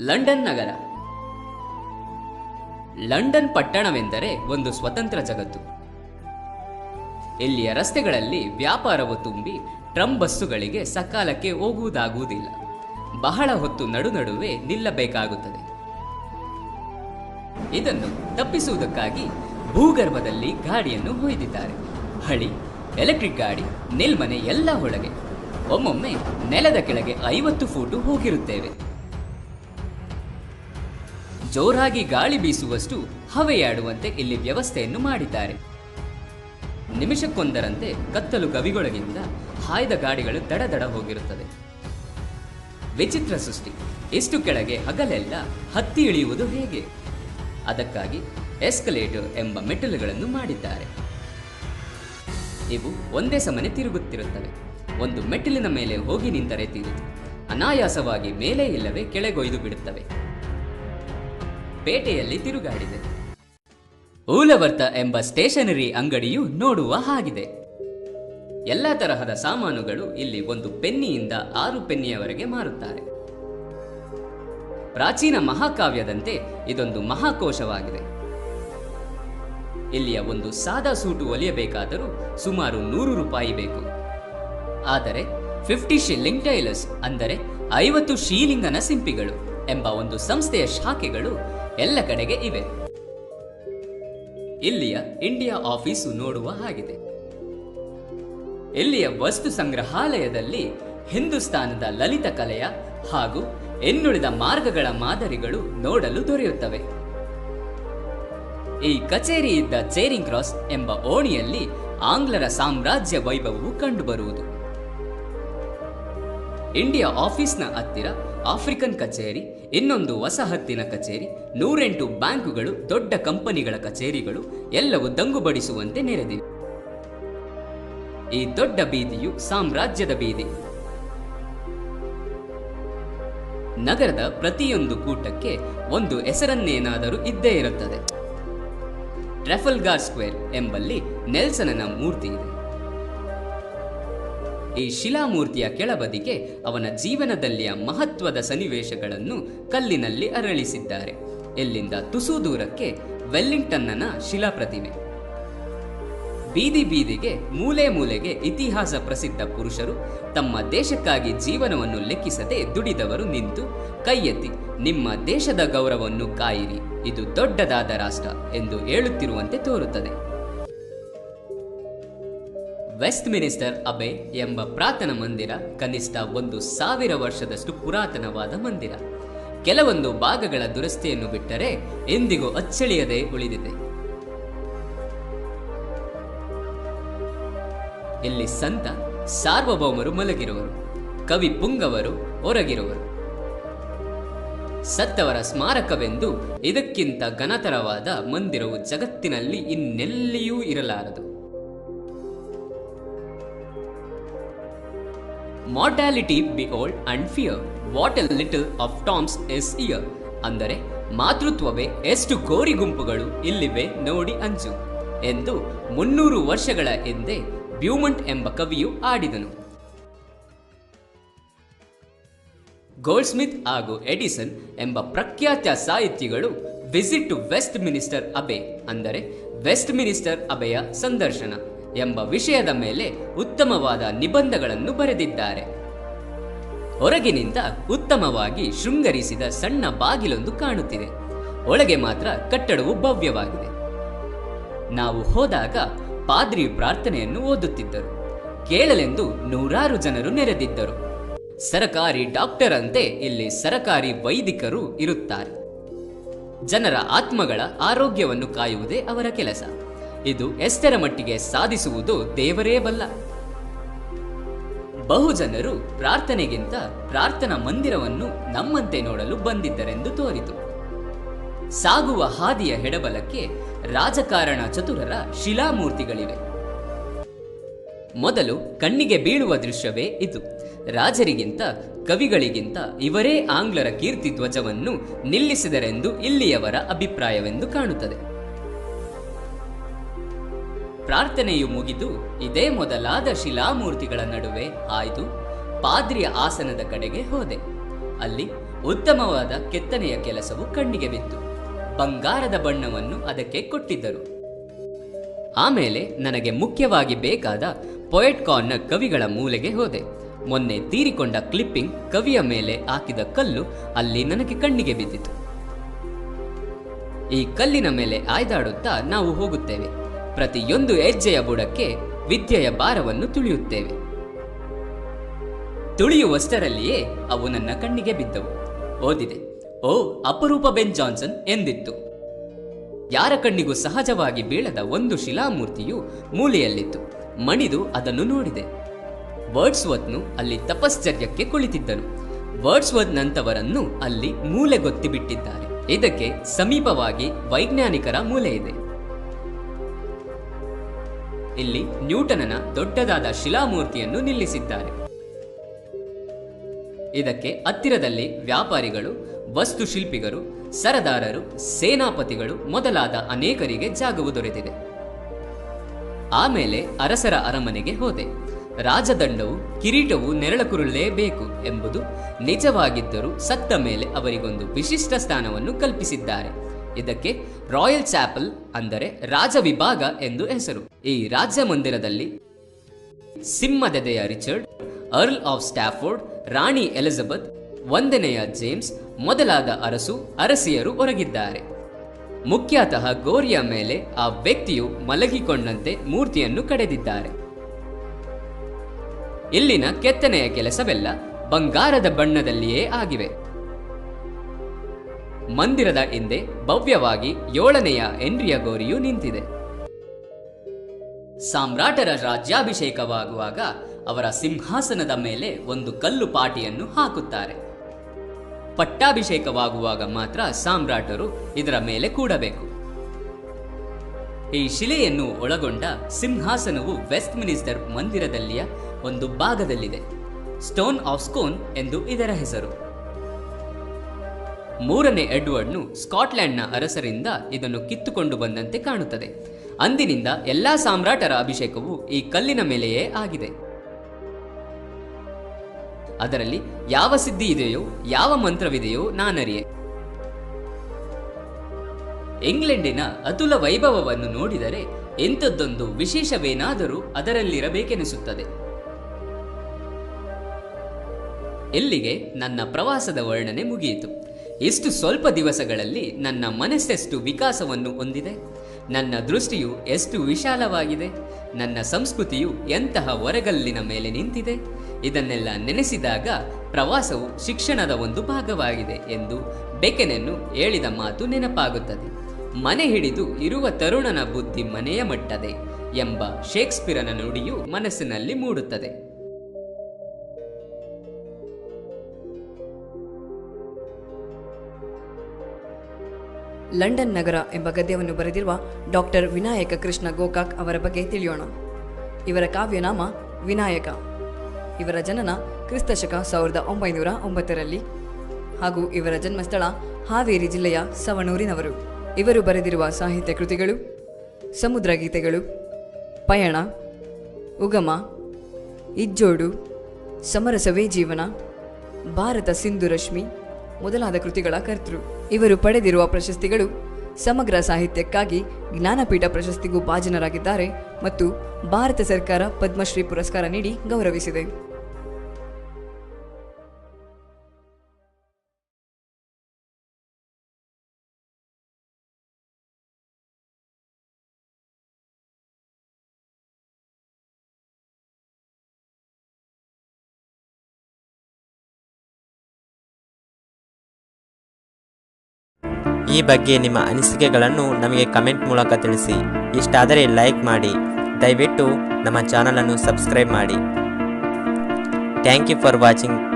London ನಗರ. London ಪಟ್ಟಣವೆಂದರೆ ಒಂದು ಸ್ವತಂತ್ರ ಜಗತ್ತು. ಇಲ್ಲಿಯ ರಸ್ತೆಗಳಲ್ಲಿ ವ್ಯಾಪಾರವು ತುಂಬಿ ಟ್ರಂ ಬಸ್ಸುಗಳಿಗೆ ಸಕಾಲಕ್ಕೆ ಹೋಗುವುದಾಗುವುದಿಲ್ಲ. ಬಹಳ ಹೊತ್ತು ನಡು ನಡುವೆ ನಿಲ್ಲಬೇಕಾಗುತ್ತದೆ. ಇದನ್ನು ತಪ್ಪಿಸುವುದಕ್ಕಾಗಿ ಭೂಗರ್ಭದಲ್ಲಿ ಗಾಡಿಯನ್ನು ಹೊಯ್ದಿದ್ದಾರೆ. ಹಳಿ, ಎಲೆಕ್ಟ್ರಿಕ್ ಗಾಡಿ ನಿಲ್ಮನೆ ಎಲ್ಲ ಒಳಗೆ. ಒಮ್ಮೊಮ್ಮೆ ನೆಲದ ಕೆಳಗೆ ಐವತ್ತು ಫೂಟು ಹೋಗಿರುತ್ತೇವೆ. ಜೋರಾಗಿ ಗಾಳಿ ಬೀಸುವಷ್ಟು ಹವೆಯಾಡುವಂತೆ ಇಲ್ಲಿ ವ್ಯವಸ್ಥೆಯನ್ನು ಮಾಡಿದ್ದಾರೆ. ನಿಮಿಷಕ್ಕೊಂದರಂತೆ ಕತ್ತಲು ಗವಿಗೊಳಗಿಂದ ಹಾಯ್ದ ಗಾಡಿಗಳು ದಡದಡ ದಡ ಹೋಗಿರುತ್ತದೆ ವಿಚಿತ್ರ ಸೃಷ್ಟಿ. ಇಷ್ಟು ಕೆಳಗೆ ಹಗಲೆಲ್ಲ ಹತ್ತಿ ಇಳಿಯುವುದು ಹೇಗೆ? ಅದಕ್ಕಾಗಿ ಎಸ್ಕಲೇಟರ್ ಎಂಬ ಮೆಟ್ಟಲುಗಳನ್ನು ಮಾಡಿದ್ದಾರೆ. ಇವು ಒಂದೇ ಸಮನೆ ತಿರುಗುತ್ತಿರುತ್ತವೆ. ಒಂದು ಮೆಟ್ಟಿಲಿನ ಮೇಲೆ ಹೋಗಿ ನಿಂತರೆ ತೀರಿತು. ಅನಾಯಾಸವಾಗಿ ಮೇಲೆ ಇಲ್ಲವೇ ಕೆಳಗೊಯ್ದು ಬಿಡುತ್ತವೆ. ಪೇಟೆಯಲ್ಲಿ ತಿರುಗಾಡಿದೆ. ಊಲವರ್ತ ಎಂಬ ಸ್ಟೇಷನರಿ ಅಂಗಡಿಯು ನೋಡುವ ಹಾಗಿದೆ. ಎಲ್ಲ ತರಹದ ಸಾಮಾನುಗಳು ಇಲ್ಲಿ ಒಂದು ಪೆನ್ನಿಯಿಂದ ಆರು ಪೆನ್ನಿಯವರೆಗೆ ಮಾರುತ್ತಾರೆ. ಪ್ರಾಚೀನ ಮಹಾಕಾವ್ಯದಂತೆ ಇದೊಂದು ಮಹಾಕೋಶವಾಗಿದೆ. ಇಲ್ಲಿಯ ಒಂದು ಸಾದಾ ಸೂಟು ಒಲಿಯಬೇಕಾದರೂ ಸುಮಾರು ನೂರು ರೂಪಾಯಿ ಬೇಕು. ಆದರೆ ಫಿಫ್ಟಿ ಶಿಲ್ಲಿಂಗ್ ಟೈಲರ್ಸ್ ಅಂದರೆ ಐವತ್ತು ಶೀಲಿಂಗನ ಸಿಂಪಿಗಳು ಎಂಬ ಒಂದು ಸಂಸ್ಥೆಯ ಶಾಖೆಗಳು ಎಲ್ಲ ಕಡೆಗೆ ಇವೆ. ಇಲ್ಲಿಯ ಇಂಡಿಯಾ ಆಫೀಸು ನೋಡುವ ಹಾಗಿದೆ. ಇಲ್ಲಿಯ ವಸ್ತು ಸಂಗ್ರಹಾಲಯದಲ್ಲಿ ಹಿಂದೂಸ್ತಾನದ ಲಲಿತ ಕಲೆಯ ಹಾಗೂ ಇನ್ನುಳಿದ ಮಾರ್ಗಗಳ ಮಾದರಿಗಳು ನೋಡಲು ದೊರೆಯುತ್ತವೆ. ಈ ಕಚೇರಿ ಇದ್ದ ಚೇರಿಂಗ್ ಕ್ರಾಸ್ ಎಂಬ ಓಣಿಯಲ್ಲಿ ಆಂಗ್ಲರ ಸಾಮ್ರಾಜ್ಯ ವೈಭವವು ಕಂಡುಬರುವುದು. ಇಂಡಿಯಾ ಆಫೀಸ್ನ ಹತ್ತಿರ ಆಫ್ರಿಕನ್ ಕಚೇರಿ ಇನ್ನೊಂದು ವಸಹತ್ತಿನ ಕಚೇರಿ, ನೂರೆಂಟು ಬ್ಯಾಂಕುಗಳು, ದೊಡ್ಡ ಕಂಪನಿಗಳ ಕಚೇರಿಗಳು, ಎಲ್ಲವೂ ದಂಗುಬಡಿಸುವಂತೆ ನೆರೆದಿವೆ. ಈ ದೊಡ್ಡ ಬೀದಿಯು ಸಾಮ್ರಾಜ್ಯದ ಬೀದಿ. ನಗರದ ಪ್ರತಿಯೊಂದು ಕೂಟಕ್ಕೆ ಒಂದು ಹೆಸರನ್ನೇನಾದರೂ ಇದ್ದೇ ಇರುತ್ತದೆ. ಟ್ರೆಫಲ್ಗಾರ್ ಸ್ಕ್ವೇರ್ ಎಂಬಲ್ಲಿ ನೆಲ್ಸನನ ಮೂರ್ತಿ ಇದೆ. ಈ ಶಿಲಾಮೂರ್ತಿಯ ಕೆಳಬದಿಗೆ ಅವನ ಜೀವನದಲ್ಲಿಯ ಮಹತ್ವದ ಸನ್ನಿವೇಶಗಳನ್ನು ಕಲ್ಲಿನಲ್ಲಿ ಅರಳಿಸಿದ್ದಾರೆ. ಎಲ್ಲಿಂದ ತುಸು ದೂರಕ್ಕೆ ವೆಲ್ಲಿಂಗ್ಟನ್ನನ ಶಿಲಾಪ್ರತಿಮೆ. ಬೀದಿ ಬೀದಿಗೆ, ಮೂಲೆ ಮೂಲೆಗೆ ಇತಿಹಾಸ ಪ್ರಸಿದ್ಧ ಪುರುಷರು ತಮ್ಮ ದೇಶಕ್ಕಾಗಿ ಜೀವನವನ್ನು ಲೆಕ್ಕಿಸದೆ ದುಡಿದವರು ನಿಂತು ಕೈ ನಿಮ್ಮ ದೇಶದ ಗೌರವವನ್ನು ಕಾಯಿರಿ, ಇದು ದೊಡ್ಡದಾದ ರಾಷ್ಟ್ರ ಎಂದು ಹೇಳುತ್ತಿರುವಂತೆ ತೋರುತ್ತದೆ. ವೆಸ್ಟ್ ಮಿನಿಸ್ಟರ್ ಅಬೆ ಎಂಬ ಪ್ರಾರ್ಥನಾ ಮಂದಿರ ಕನಿಷ್ಠ ಒಂದು ಸಾವಿರ ವರ್ಷದಷ್ಟು ಪುರಾತನವಾದ ಮಂದಿರ. ಕೆಲವೊಂದು ಭಾಗಗಳ ದುರಸ್ತಿಯನ್ನು ಬಿಟ್ಟರೆ ಎಂದಿಗೂ ಅಚ್ಚಳಿಯದೆ ಉಳಿದಿದೆ. ಇಲ್ಲಿ ಸಂತ ಸಾರ್ವಭೌಮರು ಮಲಗಿರುವರು, ಕವಿ ಪುಂಗವರು ಹೊರಗಿರುವರು ಸತ್ತವರ ಸ್ಮಾರಕವೆಂದು ಇದಕ್ಕಿಂತ ಘನತರವಾದ ಮಂದಿರವು ಜಗತ್ತಿನಲ್ಲಿ ಇನ್ನೆಲ್ಲಿಯೂ ಇರಲಾರದು. Mortality behold and fear what a little of tombs is here ಅಂದರೆ ಮಾತೃತ್ವವೇ ಎಷ್ಟು ಗೋರಿ ಗುಂಪುಗಳು ಇಲ್ಲಿವೆ ನೋಡಿ ಅಂಜು ಎಂದು ಮುನ್ನೂರು ವರ್ಷಗಳ ಹಿಂದೆ ಬ್ಯೂಮಂಟ್ ಎಂಬ ಕವಿಯು ಆಡಿದನು ಗೋಲ್ಡ್ ಸ್ಮಿತ್ ಹಾಗೂ ಎಡಿಸನ್ ಎಂಬ ಪ್ರಖ್ಯಾತ ಸಾಹಿತಿಗಳು visit to Westminster Abbey ಅಂದರೆ ವೆಸ್ಟ್ ಮಿನಿಸ್ಟರ್ ಅಬೆಯ ಸಂದರ್ಶನ ಎಂಬ ವಿಷಯದ ಮೇಲೆ ಉತ್ತಮವಾದ ನಿಬಂಧಗಳನ್ನು ಬರೆದಿದ್ದಾರೆ. ಹೊರಗಿನಿಂದ ಉತ್ತಮವಾಗಿ ಶೃಂಗರಿಸಿದ ಸಣ್ಣ ಬಾಗಿಲೊಂದು ಕಾಣುತ್ತಿದೆ. ಒಳಗೆ ಮಾತ್ರ ಕಟ್ಟಡವು ಭವ್ಯವಾಗಿದೆ. ನಾವು ಹೋದಾಗ ಪಾದ್ರಿ ಪ್ರಾರ್ಥನೆಯನ್ನು ಓದುತ್ತಿದ್ದರು. ಕೇಳಲೆಂದು ನೂರಾರು ಜನರು ನೆರೆದಿದ್ದರು. ಸರಕಾರಿ ಡಾಕ್ಟರ್ ಅಂತೆ ಇಲ್ಲಿ ಸರಕಾರಿ ವೈದಿಕರು ಇರುತ್ತಾರೆ. ಜನರ ಆತ್ಮಗಳ ಆರೋಗ್ಯವನ್ನು ಕಾಯುವುದೇ ಅವರ ಕೆಲಸ. ಇದು ಎಷ್ಟರ ಮಟ್ಟಿಗೆ ಸಾಧಿಸುವುದು ದೇವರೇ ಬಲ್ಲ. ಬಹುಜನರು ಪ್ರಾರ್ಥನೆಗಿಂತ ಪ್ರಾರ್ಥನಾ ಮಂದಿರವನ್ನು ನಮ್ಮಂತೆ ನೋಡಲು ಬಂದಿದ್ದರೆಂದು ತೋರಿತು. ಸಾಗುವ ಹಾದಿಯ ಹೆಡಬಲಕ್ಕೆ ರಾಜಕಾರಣ ಚತುರರ ಶಿಲಾಮೂರ್ತಿಗಳಿವೆ. ಮೊದಲು ಕಣ್ಣಿಗೆ ಬೀಳುವ ದೃಶ್ಯವೇ ಇದು. ರಾಜರಿಗಿಂತ ಕವಿಗಳಿಗಿಂತ ಇವರೇ ಆಂಗ್ಲರ ಕೀರ್ತಿ ಧ್ವಜವನ್ನು ನಿಲ್ಲಿಸಿದರೆಂದು ಇಲ್ಲಿಯವರ ಅಭಿಪ್ರಾಯವೆಂದು ಕಾಣುತ್ತದೆ. ಪ್ರಾರ್ಥನೆಯು ಮುಗಿದು ಇದೇ ಮೊದಲಾದ ಶಿಲಾಮೂರ್ತಿಗಳ ನಡುವೆ ಹಾಯ್ದು ಪಾದ್ರಿಯ ಆಸನದ ಕಡೆಗೆ ಹೋದೆ. ಅಲ್ಲಿ ಉತ್ತಮವಾದ ಕೆತ್ತನೆಯ ಕೆಲಸವು ಕಣ್ಣಿಗೆ ಬಿತ್ತು. ಬಂಗಾರದ ಬಣ್ಣವನ್ನು ಅದಕ್ಕೆ ಕೊಟ್ಟಿದ್ದರು. ಆಮೇಲೆ ನನಗೆ ಮುಖ್ಯವಾಗಿ ಬೇಕಾದ ಪೊಯೆಟ್ ಕಾರ್ನ ಕವಿಗಳ ಮೂಲೆಗೆ ಹೋದೆ. ಮೊನ್ನೆ ತೀರಿಕೊಂಡ ಕ್ಲಿಪ್ಪಿಂಗ್ ಕವಿಯ ಮೇಲೆ ಹಾಕಿದ ಕಲ್ಲು ಅಲ್ಲಿ ನನಗೆ ಕಣ್ಣಿಗೆ ಬಿದ್ದಿತು. ಈ ಕಲ್ಲಿನ ಮೇಲೆ ಆಯ್ದಾಡುತ್ತಾ ನಾವು ಹೋಗುತ್ತೇವೆ. ಪ್ರತಿಯೊಂದು ಹೆಜ್ಜೆಯ ಬುಡಕ್ಕೆ ವಿದ್ಯೆಯ ಭಾರವನ್ನು ತುಳಿಯುತ್ತೇವೆ. ತುಳಿಯುವಷ್ಟರಲ್ಲಿಯೇ ಅವು ನನ್ನ ಕಣ್ಣಿಗೆ ಬಿದ್ದವು. ಓದಿದೆ, ಓ, ಅಪರೂಪ ಬೆನ್ ಜಾನ್ಸನ್ ಎಂದಿತ್ತು. ಯಾರ ಕಣ್ಣಿಗೂ ಸಹಜವಾಗಿ ಬೀಳದ ಒಂದು ಶಿಲಾಮೂರ್ತಿಯು ಮೂಲೆಯಲ್ಲಿತ್ತು. ಮಣಿದು ಅದನ್ನು ನೋಡಿದೆ. ವರ್ಡ್ಸ್ವತ್ನು ಅಲ್ಲಿ ತಪಶ್ಚರ್ಯಕ್ಕೆ ಕುಳಿತಿದ್ದನು. ವರ್ಡ್ಸ್ವತ್ ನಂತವರನ್ನು ಅಲ್ಲಿ ಮೂಲೆ ಗೊತ್ತಿಬಿಟ್ಟಿದ್ದಾರೆ ಇದಕ್ಕೆ ಸಮೀಪವಾಗಿ ವೈಜ್ಞಾನಿಕರ ಮೂಲೆ ಇದೆ. ಇಲ್ಲಿ ನ್ಯೂಟನನ ದೊಡ್ಡದಾದ ಶಿಲಾಮೂರ್ತಿಯನ್ನು ನಿಲ್ಲಿಸಿದ್ದಾರೆ. ಇದಕ್ಕೆ ಹತ್ತಿರದಲ್ಲಿ ವ್ಯಾಪಾರಿಗಳು, ವಸ್ತುಶಿಲ್ಪಿಗರು, ಸರದಾರರು, ಸೇನಾಪತಿಗಳು ಮೊದಲಾದ ಅನೇಕರಿಗೆ ಜಾಗವು ದೊರೆತಿದೆ. ಆಮೇಲೆ ಅರಸರ ಅರಮನೆಗೆ ಹೋದೆ. ರಾಜದಂಡವು ಕಿರೀಟವು ನೆರಳಕುರುಳಲೇಬೇಕು ಎಂಬುದು ನಿಜವಾಗಿದ್ದರೂ ಸತ್ತ ಮೇಲೆ ಅವರಿಗೊಂದು ವಿಶಿಷ್ಟ ಸ್ಥಾನವನ್ನು ಕಲ್ಪಿಸಿದ್ದಾರೆ. ಇದಕ್ಕೆ ರಾಯಲ್ ಚಾಪಲ್ ಅಂದರೆ ರಾಜ ವಿಭಾಗ ಎಂದು ಹೆಸರು. ಈ ರಾಜ್ಯ ಮಂದಿರದಲ್ಲಿ ಸಿಂಹದೆದೆಯ ರಿಚರ್ಡ್, ಅರ್ಲ್ ಆಫ್ ಸ್ಟಾಫೋರ್ಡ್ ರಾಣಿ ಎಲಿಜಬೆತ್, ಒಂದನೆಯ ಜೇಮ್ಸ್, ಮೊದಲಾದ ಅರಸು, ಅರಸಿಯರು ಹೊರಗಿದ್ದಾರೆ ಮುಖ್ಯತಃ ಗೋರಿಯ ಮೇಲೆ ಆ ವ್ಯಕ್ತಿಯು ಮಲಗಿಕೊಂಡಂತೆ ಮೂರ್ತಿಯನ್ನು ಕಡೆದಿದ್ದಾರೆ. ಇಲ್ಲಿನ ಕೆತ್ತನೆಯ ಕೆಲಸವೆಲ್ಲ ಬಂಗಾರದ ಬಣ್ಣದಲ್ಲಿಯೇ ಆಗಿವೆ. ಮಂದಿರದ ಹಿಂದೆ ಭವ್ಯವಾಗಿ ಏಳನೆಯ ಎಂಡ್ರಿಯ ಗೋರಿಯು ನಿಂತಿದೆ. ಸಾಮ್ರಾಟರ ರಾಜ್ಯಾಭಿಷೇಕವಾಗುವಾಗ ಅವರ ಸಿಂಹಾಸನದ ಮೇಲೆ ಒಂದು ಕಲ್ಲು ಪಾಟಿಯನ್ನು ಹಾಕುತ್ತಾರೆ. ಪಟ್ಟಾಭಿಷೇಕವಾಗುವಾಗ ಮಾತ್ರ ಸಾಮ್ರಾಟರು ಇದರ ಮೇಲೆ ಕೂಡಬೇಕು. ಈ ಶಿಲೆಯನ್ನು ಒಳಗೊಂಡ ಸಿಂಹಾಸನವು ವೆಸ್ಟ್ ಮಿನಿಸ್ಟರ್ ಮಂದಿರದಲ್ಲಿಯ ಒಂದು ಭಾಗದಲ್ಲಿದೆ. ಸ್ಟೋನ್ ಆಫ್ ಸ್ಕೋನ್ ಎಂದು ಇದರ ಹೆಸರು. ಮೂರನೇ ಎಡ್ವರ್ಡ್ನು ಸ್ಕಾಟ್ಲೆಂಡ್ನ ಅರಸರಿಂದ ಇದನ್ನು ಕಿತ್ತುಕೊಂಡು ಬಂದಂತೆ ಕಾಣುತ್ತದೆ. ಅಂದಿನಿಂದ ಎಲ್ಲಾ ಸಾಮ್ರಾಟರ ಅಭಿಷೇಕವು ಈ ಕಲ್ಲಿನ ಮೇಲೆಯೇ ಆಗಿದೆ. ಅದರಲ್ಲಿ ಯಾವ ಸಿದ್ಧಿ ಇದೆಯೋ ಯಾವ ಮಂತ್ರವಿದೆಯೋ ನಾನರಿಯೆ. ಇಂಗ್ಲೆಂಡಿನ ಅತುಲ ವೈಭವವನ್ನು ನೋಡಿದರೆ ಎಂಥದ್ದೊಂದು ವಿಶೇಷವೇನಾದರೂ ಅದರಲ್ಲಿರಬೇಕೆನಿಸುತ್ತದೆ. ಇಲ್ಲಿಗೆ ನನ್ನ ಪ್ರವಾಸದ ವರ್ಣನೆ ಮುಗಿಯಿತು. ಇಷ್ಟು ಸ್ವಲ್ಪ ದಿವಸಗಳಲ್ಲಿ ನನ್ನ ಮನಸ್ಸೆಷ್ಟು ವಿಕಾಸವನ್ನು ಹೊಂದಿದೆ. ನನ್ನ ದೃಷ್ಟಿಯು ಎಷ್ಟು ವಿಶಾಲವಾಗಿದೆ. ನನ್ನ ಸಂಸ್ಕೃತಿಯು ಎಂತಹ ಹೊರಗಲ್ಲಿನ ಮೇಲೆ ನಿಂತಿದೆ. ಇದನ್ನೆಲ್ಲ ನೆನೆಸಿದಾಗ ಪ್ರವಾಸವು ಶಿಕ್ಷಣದ ಒಂದು ಭಾಗವಾಗಿದೆ ಎಂದು ಬೆಕೆನನ್ನು ಹೇಳಿದ ಮಾತು ನೆನಪಾಗುತ್ತದೆ. ಮನೆ ಹಿಡಿದು ಇರುವ ತರುಣನ ಬುದ್ಧಿ ಮನೆಯ ಮಟ್ಟದೆ ಎಂಬ ಶೇಕ್ಸ್ಪಿಯರನ ನುಡಿಯು ಮನಸ್ಸಿನಲ್ಲಿ ಮೂಡುತ್ತದೆ. ಲಂಡನ್ ನಗರ ಎಂಬ ಗದ್ಯವನ್ನು ಬರೆದಿರುವ ಡಾಕ್ಟರ್ ವಿನಾಯಕ ಕೃಷ್ಣ ಗೋಕಾಕ್ ಅವರ ಬಗ್ಗೆ ತಿಳಿಯೋಣ. ಇವರ ಕಾವ್ಯನಾಮ ವಿನಾಯಕ. ಇವರ ಜನನ ಕ್ರಿಸ್ತಶಕ ಸಾವಿರದ ಒಂಬೈನೂರ ಒಂಬತ್ತರಲ್ಲಿ. ಹಾಗೂ ಇವರ ಜನ್ಮಸ್ಥಳ ಹಾವೇರಿ ಜಿಲ್ಲೆಯ ಸವಣೂರಿನವರು. ಇವರು ಬರೆದಿರುವ ಸಾಹಿತ್ಯ ಕೃತಿಗಳು ಸಮುದ್ರ ಗೀತೆಗಳು, ಪಯಣ, ಉಗಮ, ಇಜ್ಜೋಡು, ಸಮರಸವೇ ಜೀವನ, ಭಾರತ ಸಿಂಧು ರಶ್ಮಿ ಮೊದಲಾದ ಕೃತಿಗಳ ಕರ್ತೃ. ಇವರು ಪಡೆದಿರುವ ಪ್ರಶಸ್ತಿಗಳು ಸಮಗ್ರ ಸಾಹಿತ್ಯಕ್ಕಾಗಿ ಜ್ಞಾನಪೀಠ ಪ್ರಶಸ್ತಿಗೂ ಭಾಜನರಾಗಿದ್ದಾರೆ ಮತ್ತು ಭಾರತ ಸರ್ಕಾರ ಪದ್ಮಶ್ರೀ ಪುರಸ್ಕಾರ ನೀಡಿ ಗೌರವಿಸಿದೆ. ಈ ಬಗ್ಗೆ ನಿಮ್ಮ ಅನಿಸಿಕೆಗಳನ್ನು ನಮಗೆ ಕಮೆಂಟ್ ಮೂಲಕ ತಿಳಿಸಿ. ಇಷ್ಟಾದರೆ ಲೈಕ್ ಮಾಡಿ. ದಯವಿಟ್ಟು ನಮ್ಮ ಚಾನಲನ್ನು ಸಬ್ಸ್ಕ್ರೈಬ್ ಮಾಡಿ. Thank you for watching.